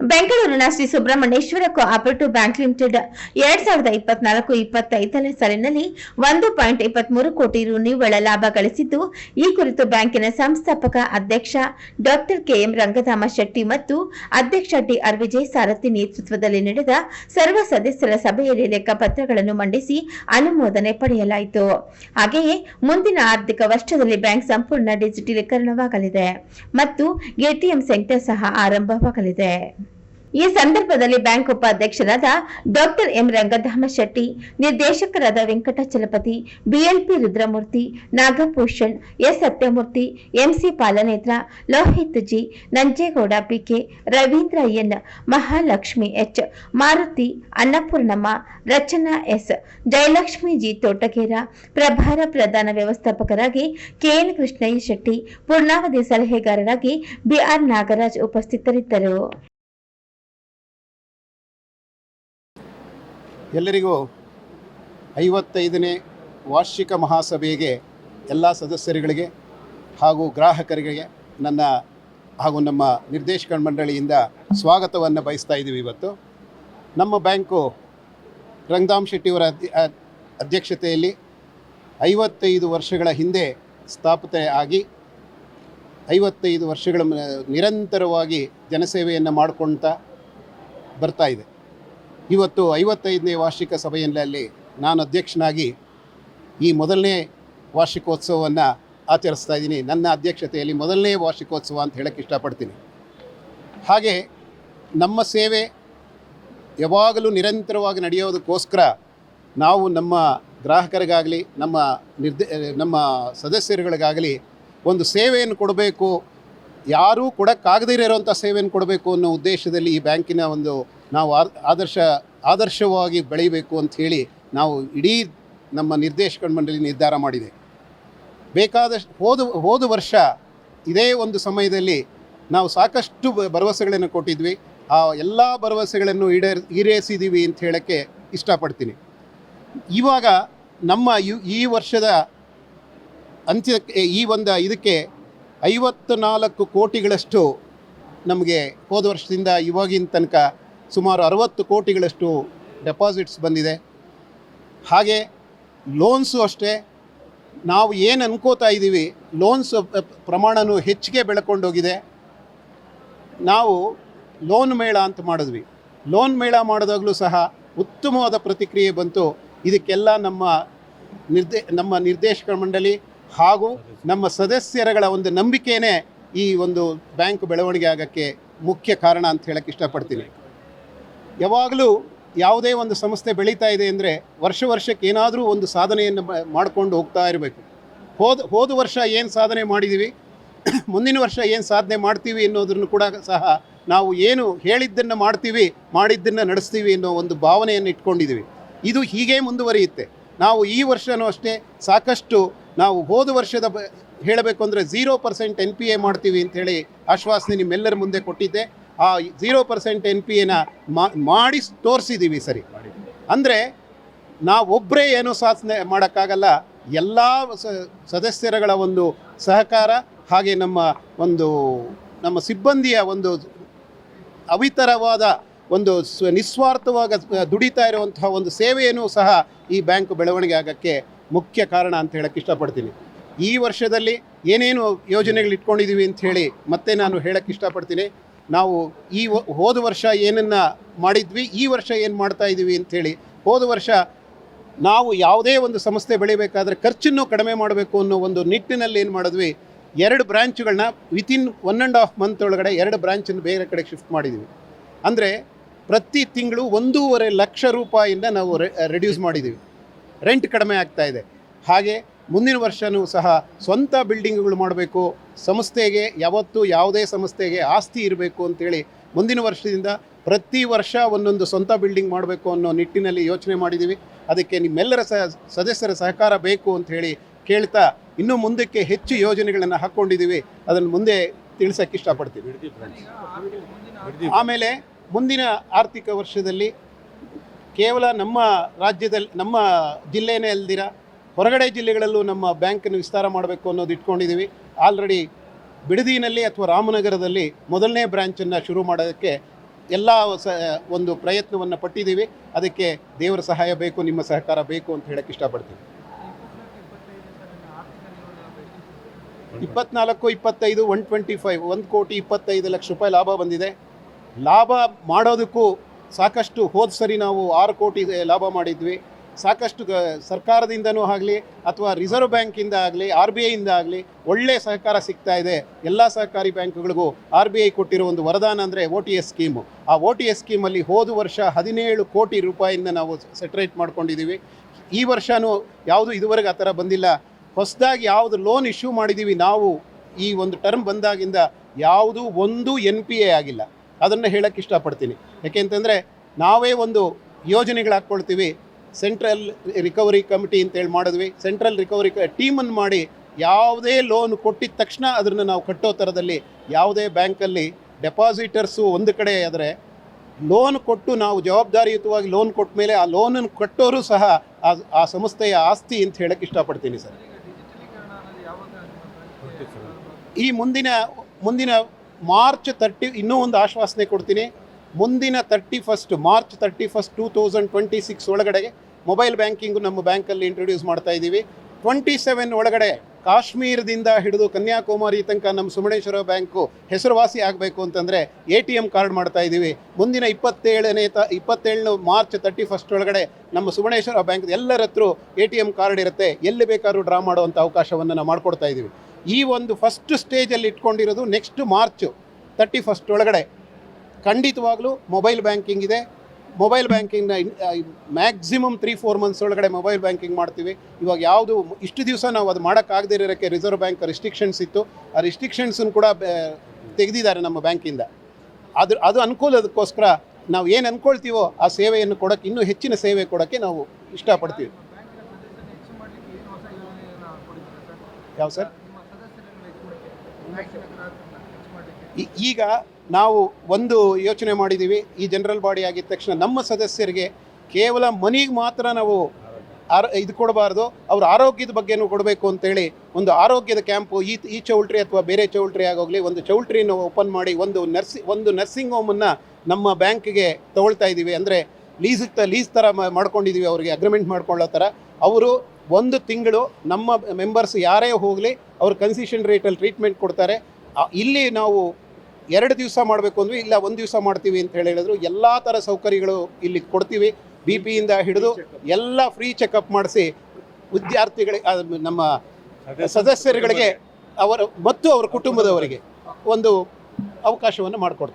ಬೆಂಗಳೂರಿನ Shri Subrahmanyeshwara co-operative bank limited ಎರಡ್ ಸಾವಿರದ ಇಪ್ಪತ್ನಾಲ್ಕು ಇಪ್ಪತ್ತೈದನೇ ಸಾಲಿನಲ್ಲಿ ಒಂದು ಪಾಯಿಂಟ್ ಇಪ್ಪತ್ಮೂರು ಕೋಟಿ ರು ನಿವ್ವಳ ಲಾಭ ಗಳಿಸಿದ್ದು, ಈ ಕುರಿತು ಬ್ಯಾಂಕಿನ ಸಂಸ್ಥಾಪಕ ಅಧ್ಯಕ್ಷ ಡಾಕ್ಟರ್ ಕೆಎಂ ರಂಗಧಾಮ ಶೆಟ್ಟಿ ಮತ್ತು ಅಧ್ಯಕ್ಷ ಟಿಆರ್ ವಿಜಯ್ ಸಾರಥಿ ನೇತೃತ್ವದಲ್ಲಿ ನಡೆದ ಸರ್ವ ಸದಸ್ಯರ ಸಭೆಯಲ್ಲಿ ಲೆಕ್ಕಪತ್ರಗಳನ್ನು ಮಂಡಿಸಿ ಅನುಮೋದನೆ ಪಡೆಯಲಾಯಿತು. ಹಾಗೆಯೇ ಮುಂದಿನ ಆರ್ಥಿಕ ವರ್ಷದಲ್ಲಿ ಬ್ಯಾಂಕ್ ಸಂಪೂರ್ಣ ಡಿಜಿಟಲೀಕರಣವಾಗಲಿದೆ ಮತ್ತು ಎಟಿಎಂ ಸೆಂಟರ್ ಸಹ ಆರಂಭವಾಗಲಿದೆ. ಈ ಸಂದರ್ಭದಲ್ಲಿ ಬ್ಯಾಂಕ್ ಉಪಾಧ್ಯಕ್ಷರಾದ ಡಾಕ್ಟರ್ ಎಂ ರಂಗಧಾಮ ಶೆಟ್ಟಿ, ನಿರ್ದೇಶಕರಾದ Venkatachalapathi B L P Rudramurthy, Nagabhushan, S Satyamurthy, M C Palanetra, Lohith G, Nanjegowda P K, Ravindra N, Mahalakshmi H, Maruti Annapoornamma, Rachana S, Jayalakshmi G Thotagera, ಪ್ರಭಾರ ಪ್ರಧಾನ ವ್ಯವಸ್ಥಾಪಕರಾಗಿ K N Krishnaiah Shetty, ಪೂರ್ಣಾವಧಿ ಸಲಹೆಗಾರರಾಗಿ B R Nagaraj ಉಪಸ್ಥಿತರಿದ್ದರು. ಎಲ್ಲರಿಗೂ ಐವತ್ತೈದನೇ ವಾರ್ಷಿಕ ಮಹಾಸಭೆಗೆ ಎಲ್ಲ ಸದಸ್ಯರುಗಳಿಗೆ ಹಾಗೂ ಗ್ರಾಹಕರಿಗೆ ನನ್ನ ಹಾಗೂ ನಮ್ಮ ನಿರ್ದೇಶಕ ಮಂಡಳಿಯಿಂದ ಸ್ವಾಗತವನ್ನು ಬಯಸ್ತಾ ಇದ್ದೀವಿ ಇವತ್ತು. ನಮ್ಮ ಬ್ಯಾಂಕು ರಂಗಧಾಮ್ ಶೆಟ್ಟಿಯವರ ಅಧ್ಯ- ಅಧ್ಯಕ್ಷತೆಯಲ್ಲಿ ಐವತ್ತೈದು ವರ್ಷಗಳ ಹಿಂದೆ ಸ್ಥಾಪನೆ ಆಗಿ ಐವತ್ತೈದು ವರ್ಷಗಳ ನಿರಂತರವಾಗಿ ಜನಸೇವೆಯನ್ನು ಮಾಡಿಕೊಳ್ತಾ ಬರ್ತಾ ಇವತ್ತು ಐವತ್ತೈದನೇ ವಾರ್ಷಿಕ ಸಭೆಯಲ್ಲಿ ನಾನು ಅಧ್ಯಕ್ಷನಾಗಿ ಈ ಮೊದಲನೇ ವಾರ್ಷಿಕೋತ್ಸವವನ್ನು ಆಚರಿಸ್ತಾ ಇದ್ದೀನಿ. ನನ್ನ ಅಧ್ಯಕ್ಷತೆಯಲ್ಲಿ ಮೊದಲನೇ ವಾರ್ಷಿಕೋತ್ಸವ ಅಂತ ಹೇಳಕ್ಕೆ ಇಷ್ಟಪಡ್ತೀನಿ. ಹಾಗೆ ನಮ್ಮ ಸೇವೆ ಯಾವಾಗಲೂ ನಿರಂತರವಾಗಿ ನಡೆಯೋದಕ್ಕೋಸ್ಕರ ನಾವು ನಮ್ಮ ಗ್ರಾಹಕರಿಗಾಗಲಿ, ನಮ್ಮ ನಿರ್ದೆ, ನಮ್ಮ ಸದಸ್ಯರುಗಳಿಗಾಗಲಿ ಒಂದು ಸೇವೆಯನ್ನು ಕೊಡಬೇಕು. ಯಾರೂ ಕೊಡೋಕ್ಕಾಗದೇ ಇರೋಂಥ ಸೇವೆಯನ್ನು ಕೊಡಬೇಕು ಅನ್ನೋ ಉದ್ದೇಶದಲ್ಲಿ ಈ ಬ್ಯಾಂಕಿನ ಒಂದು ನಾವು ಆದರ್ಶ, ಆದರ್ಶವಾಗಿ ಬೆಳೀಬೇಕು ಹೇಳಿ ನಾವು ಇಡೀ ನಮ್ಮ ನಿರ್ದೇಶಕ ಮಂಡಳಿ ನಿರ್ಧಾರ ಮಾಡಿದೆ. ಬೇಕಾದಷ್ಟು, ಹೋದ ಹೋದ ವರ್ಷ ಇದೇ ಒಂದು ಸಮಯದಲ್ಲಿ ನಾವು ಸಾಕಷ್ಟು ಭರವಸೆಗಳನ್ನು ಕೊಟ್ಟಿದ್ವಿ. ಆ ಎಲ್ಲ ಭರವಸೆಗಳನ್ನು ಈಡೇರ್ ಈಡೇರಿಸಿದ್ದೀವಿ ಅಂತ ಹೇಳೋಕ್ಕೆ ಇಷ್ಟಪಡ್ತೀನಿ. ಇವಾಗ ನಮ್ಮ ಈ ವರ್ಷದ ಅಂತ್ಯಕ್ಕೆ, ಈ ಒಂದು ಇದಕ್ಕೆ ಐವತ್ತು ನಾಲ್ಕು ಕೋಟಿಗಳಷ್ಟು ನಮಗೆ ಹೋದ ವರ್ಷದಿಂದ ಇವಾಗಿನ ತನಕ ಸುಮಾರು ಅರವತ್ತು ಕೋಟಿಗಳಷ್ಟು ಡೆಪಾಸಿಟ್ಸ್ ಬಂದಿದೆ. ಹಾಗೆ ಲೋನ್ಸು ಅಷ್ಟೇ, ನಾವು ಏನು ಅನ್ಕೋತಾ ಇದ್ದೀವಿ ಲೋನ್ಸ್ ಪ್ರಮಾಣನೂ ಹೆಚ್ಚಿಗೆ ಬೆಳ್ಕೊಂಡೋಗಿದೆ ನಾವು ಲೋನ್ ಮೇಳ ಅಂತ ಮಾಡಿದ್ವಿ. ಲೋನ್ ಮೇಳ ಮಾಡಿದಾಗಲೂ ಸಹ ಉತ್ತಮವಾದ ಪ್ರತಿಕ್ರಿಯೆ ಬಂತು. ಇದಕ್ಕೆಲ್ಲ ನಮ್ಮ ನಿರ್ದೇ, ನಮ್ಮ ನಿರ್ದೇಶಕ ಮಂಡಳಿ ಹಾಗೂ ನಮ್ಮ ಸದಸ್ಯರಗಳ ಒಂದು ನಂಬಿಕೆಯೇ ಈ ಒಂದು ಬ್ಯಾಂಕ್ ಬೆಳವಣಿಗೆ ಆಗೋಕ್ಕೆ ಮುಖ್ಯ ಕಾರಣ ಅಂತ ಹೇಳಕ್ಕೆ ಇಷ್ಟಪಡ್ತೀನಿ. ಯಾವಾಗಲೂ ಯಾವುದೇ ಒಂದು ಸಂಸ್ಥೆ ಬೆಳೀತಾ ಇದೆ ಅಂದರೆ ವರ್ಷ ವರ್ಷಕ್ಕೆ ಏನಾದರೂ ಒಂದು ಸಾಧನೆಯನ್ನು ಮಾಡಿಕೊಂಡು ಹೋಗ್ತಾ ಇರಬೇಕು. ಹೋದ ಹೋದ ವರ್ಷ ಏನು ಸಾಧನೆ ಮಾಡಿದ್ದೀವಿ ಮುಂದಿನ ವರ್ಷ ಏನು ಸಾಧನೆ ಮಾಡ್ತೀವಿ ಅನ್ನೋದನ್ನು ಕೂಡ ಸಹ ನಾವು ಏನು ಹೇಳಿದ್ದನ್ನು ಮಾಡ್ತೀವಿ, ಮಾಡಿದ್ದನ್ನು ನಡೆಸ್ತೀವಿ ಅನ್ನೋ ಒಂದು ಭಾವನೆಯನ್ನು ಇಟ್ಕೊಂಡಿದ್ದೀವಿ ಇದು ಹೀಗೆ ಮುಂದುವರಿಯುತ್ತೆ. ನಾವು ಈ ವರ್ಷವೂ ಅಷ್ಟೇ ಸಾಕಷ್ಟು ನಾವು ಹೋದ ವರ್ಷದ ಹೇಳಬೇಕು ಅಂದರೆ zero percent N P A ಮಾಡ್ತೀವಿ ಅಂಥೇಳಿ ಆಶ್ವಾಸನೆ ನಿಮ್ಮೆಲ್ಲರ ಮುಂದೆ ಕೊಟ್ಟಿದ್ದೆ. ಆ ಝೀರೋ ಪರ್ಸೆಂಟ್ ಎನ್ ಪಿ ಎನ ಮಾಡಿ ತೋರಿಸಿದ್ದೀವಿ ಸರಿ. ಅಂದರೆ ನಾವೊಬ್ಬರೇ ಏನೂ ಸಾಧನೆ ಮಾಡೋಕ್ಕಾಗಲ್ಲ. ಎಲ್ಲ ಸದಸ್ಯರುಗಳ ಒಂದು ಸಹಕಾರ ಹಾಗೆ ನಮ್ಮ ಒಂದು, ನಮ್ಮ ಸಿಬ್ಬಂದಿಯ ಒಂದು ಅವಿತರವಾದ ಒಂದು ಸ್ವ ನಿಸ್ವಾರ್ಥವಾಗ ದುಡಿತಾ ಇರುವಂತಹ ಒಂದು ಸೇವೆಯನ್ನು ಸಹ ಈ ಬ್ಯಾಂಕ್ ಬೆಳವಣಿಗೆ ಆಗೋಕ್ಕೆ ಮುಖ್ಯ ಕಾರಣ ಅಂತ ಹೇಳಕ್ಕೆ ಇಷ್ಟಪಡ್ತೀನಿ. ಈ ವರ್ಷದಲ್ಲಿ ಏನೇನು ಯೋಜನೆಗಳು ಇಟ್ಕೊಂಡಿದ್ದೀವಿ ಅಂತ ಹೇಳಿ ಮತ್ತೆ ನಾನು ಹೇಳಕ್ಕೆ ಇಷ್ಟಪಡ್ತೀನಿ. ನಾವು ಈ ಹೋದ ವರ್ಷ ಏನನ್ನು ಮಾಡಿದ್ವಿ, ಈ ವರ್ಷ ಏನು ಮಾಡ್ತಾ ಇದ್ದೀವಿ ಅಂಥೇಳಿ ಹೋದ ವರ್ಷ ನಾವು ಯಾವುದೇ ಒಂದು ಸಂಸ್ಥೆ ಬೆಳಿಬೇಕಾದ್ರೆ ಖರ್ಚನ್ನು ಕಡಿಮೆ ಮಾಡಬೇಕು ಅನ್ನೋ ಒಂದು ನಿಟ್ಟಿನಲ್ಲಿ ಏನು ಮಾಡಿದ್ವಿ, ಎರಡು ಬ್ರ್ಯಾಂಚ್ಗಳನ್ನ within one and half month ಒಳಗಡೆ ಎರಡು ಬ್ರ್ಯಾಂಚನ್ನು ಬೇರೆ ಕಡೆ ಶಿಫ್ಟ್ ಮಾಡಿದ್ವಿ. ಅಂದರೆ ಪ್ರತಿ ತಿಂಗಳು ಒಂದೂವರೆ ಲಕ್ಷ ರೂಪಾಯಿಂದ ನಾವು ರೆಡ್ಯೂಸ್ ಮಾಡಿದ್ದೀವಿ ರೆಂಟ್ ಕಡಿಮೆ ಆಗ್ತಾ ಇದೆ. ಹಾಗೆ ಮುಂದಿನ ವರ್ಷವೂ ಸಹ ಸ್ವಂತ ಬಿಲ್ಡಿಂಗ್ಗಳು ಮಾಡಬೇಕು ಸಂಸ್ಥೆಗೆ ಯಾವತ್ತೂ ಯಾವುದೇ ಸಂಸ್ಥೆಗೆ ಆಸ್ತಿ ಇರಬೇಕು ಅಂತೇಳಿ ಮುಂದಿನ ವರ್ಷದಿಂದ ಪ್ರತಿ ವರ್ಷ ಒಂದೊಂದು ಸ್ವಂತ ಬಿಲ್ಡಿಂಗ್ ಮಾಡಬೇಕು ಅನ್ನೋ ನಿಟ್ಟಿನಲ್ಲಿ ಯೋಚನೆ ಮಾಡಿದ್ದೀವಿ. ಅದಕ್ಕೆ ನಿಮ್ಮೆಲ್ಲರ ಸಹ ಸದಸ್ಯರ ಸಹಕಾರ ಬೇಕು ಅಂತ ಹೇಳಿ ಕೇಳ್ತಾ ಇನ್ನೂ ಮುಂದಕ್ಕೆ ಹೆಚ್ಚು ಯೋಜನೆಗಳನ್ನು ಹಾಕ್ಕೊಂಡಿದ್ದೀವಿ ಅದನ್ನು ಮುಂದೆ ತಿಳಿಸೋಕ್ಕೆ ಇಷ್ಟಪಡ್ತೀವಿ ಆಮೇಲೆ ಮುಂದಿನ ಆರ್ಥಿಕ ವರ್ಷದಲ್ಲಿ ಕೇವಲ ನಮ್ಮ ರಾಜ್ಯದಲ್ಲಿ ನಮ್ಮ ಜಿಲ್ಲೆನೇ ಅಲ್ದಿರ ಹೊರಗಡೆ ಜಿಲ್ಲೆಗಳಲ್ಲೂ ನಮ್ಮ ಬ್ಯಾಂಕನ್ನು ವಿಸ್ತಾರ ಮಾಡಬೇಕು ಅನ್ನೋದು ಇಟ್ಕೊಂಡಿದ್ದೀವಿ. ಆಲ್ರೆಡಿ ಬಿಡದಿನಲ್ಲಿ ಅಥವಾ ರಾಮನಗರದಲ್ಲಿ ಮೊದಲನೇ ಬ್ರ್ಯಾಂಚನ್ನು ಶುರು ಮಾಡೋದಕ್ಕೆ ಎಲ್ಲ ಸ, ಒಂದು ಪ್ರಯತ್ನವನ್ನು ಪಟ್ಟಿದ್ದೀವಿ. ಅದಕ್ಕೆ ದೇವರ ಸಹಾಯ ಬೇಕು, ನಿಮ್ಮ ಸಹಕಾರ ಬೇಕು ಅಂತ ಹೇಳಕ್ಕೆ ಇಷ್ಟಪಡ್ತೀವಿ ಇಪ್ಪತ್ನಾಲ್ಕು, ಇಪ್ಪತ್ತೈದು ಒನ್ ಟ್ವೆಂಟಿ ಫೈವ್ ಒಂದು ಕೋಟಿ ಇಪ್ಪತ್ತೈದು ಲಕ್ಷ ರೂಪಾಯಿ ಲಾಭ ಬಂದಿದೆ. ಲಾಭ ಮಾಡೋದಕ್ಕೂ ಸಾಕಷ್ಟು ಹೋದ ಸರಿ ನಾವು ಆರು ಕೋಟಿ, ಲಾಭ ಮಾಡಿದ್ವಿ. ಸಾಕಷ್ಟು ಸರ್ಕಾರದಿಂದನೂ ಆಗಲಿ ಅಥವಾ ರಿಸರ್ವ್ ಬ್ಯಾಂಕಿಂದ ಆಗಲಿ ಆರ್ ಬಿ ಐಯಿಂದ ಆಗಲಿ ಒಳ್ಳೆ ಸಹಕಾರ ಸಿಗ್ತಾ ಇದೆ. ಎಲ್ಲ ಸಹಕಾರಿ ಬ್ಯಾಂಕ್ಗಳಿಗೂ ಆರ್ ಬಿ ಐ ಕೊಟ್ಟಿರೋ ಒಂದು ವರದಾನ ಅಂದರೆ ಓ ಟಿ ಎಸ್ ಸ್ಕೀಮು ಆ ಓ ಟಿ ಎಸ್ ಸ್ಕೀಮಲ್ಲಿ ಹೋದ ವರ್ಷ ಹದಿನೇಳು ಕೋಟಿ ರೂಪಾಯಿಂದ ನಾವು ಸೆಟ್ರೇಟ್ ಮಾಡ್ಕೊಂಡಿದ್ದೀವಿ. ಈ ವರ್ಷವೂ ಯಾವುದು ಇದುವರೆಗೆ ಆ ಥರ ಬಂದಿಲ್ಲ. ಹೊಸದಾಗಿ ಯಾವುದು ಲೋನ್ ಇಶ್ಯೂ ಮಾಡಿದ್ದೀವಿ ನಾವು, ಈ ಒಂದು ಟರ್ಮ್ ಬಂದಾಗಿಂದ ಯಾವುದು ಒಂದು ಎನ್ ಪಿ ಎ ಆಗಿಲ್ಲ. ಅದನ್ನು ಹೇಳೋಕ್ಕೆ ಇಷ್ಟಪಡ್ತೀನಿ. ಯಾಕೆಂತಂದರೆ ನಾವೇ ಒಂದು ಯೋಜನೆಗಳು ಹಾಕ್ಕೊಳ್ತೀವಿ. ಸೆಂಟ್ರಲ್ ರಿಕವರಿ ಕಮಿಟಿ ಅಂತೇಳಿ ಮಾಡಿದ್ವಿ. ಸೆಂಟ್ರಲ್ ರಿಕವರಿ ಟೀಮನ್ನು ಮಾಡಿ ಯಾವುದೇ ಲೋನ್ ಕೊಟ್ಟಿದ ತಕ್ಷಣ ಅದನ್ನು ನಾವು ಕಟ್ಟೋ ಥರದಲ್ಲಿ ಯಾವುದೇ ಬ್ಯಾಂಕಲ್ಲಿ ಡೆಪಾಸಿಟರ್ಸು ಒಂದು ಕಡೆ ಆದರೆ ಲೋನ್ ಕೊಟ್ಟು ನಾವು ಜವಾಬ್ದಾರಿಯುತವಾಗಿ ಲೋನ್ ಕೊಟ್ಟ ಮೇಲೆ ಆ ಲೋನನ್ನು ಕಟ್ಟೋರು ಸಹ ಆ ಆ ಸಂಸ್ಥೆಯ ಆಸ್ತಿ ಅಂತ ಹೇಳಕ್ಕೆ ಇಷ್ಟಪಡ್ತೀನಿ ಸರ್. ಈ ಮುಂದಿನ ಮುಂದಿನ ಮಾರ್ಚ್ ತರ್ಟಿ ಇನ್ನೂ ಒಂದು ಆಶ್ವಾಸನೆ ಕೊಡ್ತೀನಿ. ಮುಂದಿನ thirty first March thirty first two thousand twenty six ಒಳಗಡೆ ಮೊಬೈಲ್ ಬ್ಯಾಂಕಿಂಗು ನಮ್ಮ ಬ್ಯಾಂಕಲ್ಲಿ ಇಂಟ್ರೊಡ್ಯೂಸ್ ಮಾಡ್ತಾ ಇದ್ದೀವಿ. ಟ್ವೆಂಟಿ ಸೆವೆನ್ ಒಳಗಡೆ ಕಾಶ್ಮೀರದಿಂದ ಹಿಡಿದು ಕನ್ಯಾಕುಮಾರಿ ತನಕ ನಮ್ಮ ಸುಮಣೇಶ್ವರ ಬ್ಯಾಂಕು ಹೆಸರುವಾಸಿ ಆಗಬೇಕು ಅಂತಂದರೆ ಎ ಟಿ ಎಂ ಕಾರ್ಡ್ ಮಾಡ್ತಾ ಇದ್ದೀವಿ. ಮುಂದಿನ ಇಪ್ಪತ್ತೇಳನೇ ತ, ಇಪ್ಪತ್ತೇಳನೇ ಮಾರ್ಚ್ ತರ್ಟಿ ಫಸ್ಟ್ ಒಳಗಡೆ ನಮ್ಮ ಸುಮಣೇಶ್ವರ ಬ್ಯಾಂಕ್ ಎಲ್ಲರ ಹತ್ರ ಎ ಟಿ ಎಂ ಕಾರ್ಡ್ ಇರುತ್ತೆ. ಎಲ್ಲಿ ಬೇಕಾದ್ರೂ ಡ್ರಾ ಮಾಡುವಂಥ ಅವಕಾಶವನ್ನು ನಾವು ಮಾಡಿಕೊಡ್ತಾ ಇದ್ದೀವಿ. ಈ ಒಂದು ಫಸ್ಟ್ ಸ್ಟೇಜಲ್ಲಿ ಇಟ್ಕೊಂಡಿರೋದು ನೆಕ್ಸ್ಟ್ ಮಾರ್ಚು ತರ್ಟಿ ಫಸ್ಟ್ ಒಳಗಡೆ. ಖಂಡಿತವಾಗ್ಲೂ ಮೊಬೈಲ್ ಬ್ಯಾಂಕಿಂಗ್ ಇದೆ. ಮೊಬೈಲ್ ಬ್ಯಾಂಕಿಂಗ್ನ ಮ್ಯಾಕ್ಸಿಮಮ್ ತ್ರೀ ಫೋರ್ ಮಂತ್ಸ್ ಒಳಗಡೆ ಮೊಬೈಲ್ ಬ್ಯಾಂಕಿಂಗ್ ಮಾಡ್ತೀವಿ. ಇವಾಗ ಯಾವುದು ಇಷ್ಟು ದಿವಸ ನಾವು ಅದು ಮಾಡೋಕ್ಕಾಗದೇ ಇರೋಕ್ಕೆ ರಿಸರ್ವ್ ಬ್ಯಾಂಕ್ ರಿಸ್ಟ್ರಿಕ್ಷನ್ಸ್ ಇತ್ತು. ಆ ರಿಸ್ಟ್ರಿಕ್ಷನ್ಸನ್ನು ಕೂಡ ತೆಗೆದಿದ್ದಾರೆ ನಮ್ಮ ಬ್ಯಾಂಕಿಂದ ಅದು ಅದು ಅನುಕೂಲದಕ್ಕೋಸ್ಕರ ನಾವು ಏನು ಅಂದ್ಕೊಳ್ತೀವೋ ಆ ಸೇವೆಯನ್ನು ಕೊಡೋಕ್ಕೆ ಇನ್ನೂ ಹೆಚ್ಚಿನ ಸೇವೆ ಕೊಡೋಕ್ಕೆ ನಾವು ಇಷ್ಟಪಡ್ತೀವಿ. ಯಾವ ಸರ್? ಈಗ ನಾವು ಒಂದು ಯೋಚನೆ ಮಾಡಿದ್ದೀವಿ ಈ ಜನರಲ್ ಬಾಡಿ ಆಗಿದ ತಕ್ಷಣ ನಮ್ಮ ಸದಸ್ಯರಿಗೆ ಕೇವಲ ಮನಿಗೆ ಮಾತ್ರ ನಾವು ಆರ, ಇದು ಕೊಡಬಾರ್ದು, ಅವ್ರ ಆರೋಗ್ಯದ ಬಗ್ಗೆನೂ ಕೊಡಬೇಕು ಅಂತೇಳಿ ಒಂದು ಆರೋಗ್ಯದ ಕ್ಯಾಂಪು, ಈ ಈ ಚೌಲ್ಟ್ರಿ ಅಥವಾ ಬೇರೆ ಚೌಲ್ಟ್ರಿ ಆಗೋಗಲಿ, ಒಂದು ಚೌಲ್ಟ್ರಿಯನ್ನು ಓಪನ್ ಮಾಡಿ ಒಂದು ನರ್ಸಿ, ಒಂದು ನರ್ಸಿಂಗ್ ಹೋಮನ್ನು ನಮ್ಮ ಬ್ಯಾಂಕಿಗೆ ತೊಗೊಳ್ತಾ ಇದ್ದೀವಿ. ಅಂದರೆ ಲೀಸ್ ಲೀಸ್ ಥರ ಮಾಡ್ಕೊಂಡಿದ್ದೀವಿ ಅವರಿಗೆ, ಅಗ್ರಿಮೆಂಟ್ ಮಾಡ್ಕೊಳ್ಳೋ ಥರ. ಅವರು ಒಂದು ತಿಂಗಳು ನಮ್ಮ ಮೆಂಬರ್ಸ್ ಯಾರೇ ಹೋಗಲಿ, ಅವ್ರು ಕನ್ಸಿಷನ್ ರೇಟಲ್ಲಿ ಟ್ರೀಟ್ಮೆಂಟ್ ಕೊಡ್ತಾರೆ. ಇಲ್ಲಿ ನಾವು ಎರಡು ದಿವಸ ಮಾಡಬೇಕು ಅಂದ್ವಿ ಇಲ್ಲ ಒಂದು ದಿವಸ ಮಾಡ್ತೀವಿ ಅಂತ ಹೇಳಿ ಹೇಳಿದ್ರು. ಎಲ್ಲ ಥರ ಸೌಕರ್ಯಗಳು ಇಲ್ಲಿ ಕೊಡ್ತೀವಿ. ಬಿ ಪಿಯಿಂದ ಹಿಡಿದು ಎಲ್ಲ ಫ್ರೀ ಚೆಕಪ್ ಮಾಡಿಸಿ ವಿದ್ಯಾರ್ಥಿಗಳಿಗೆ ನಮ್ಮ ಸದಸ್ಯರುಗಳಿಗೆ ಅವರ ಮತ್ತು ಅವರ ಕುಟುಂಬದವರಿಗೆ ಒಂದು ಅವಕಾಶವನ್ನು ಮಾಡಿಕೊಡ್ತೀವಿ.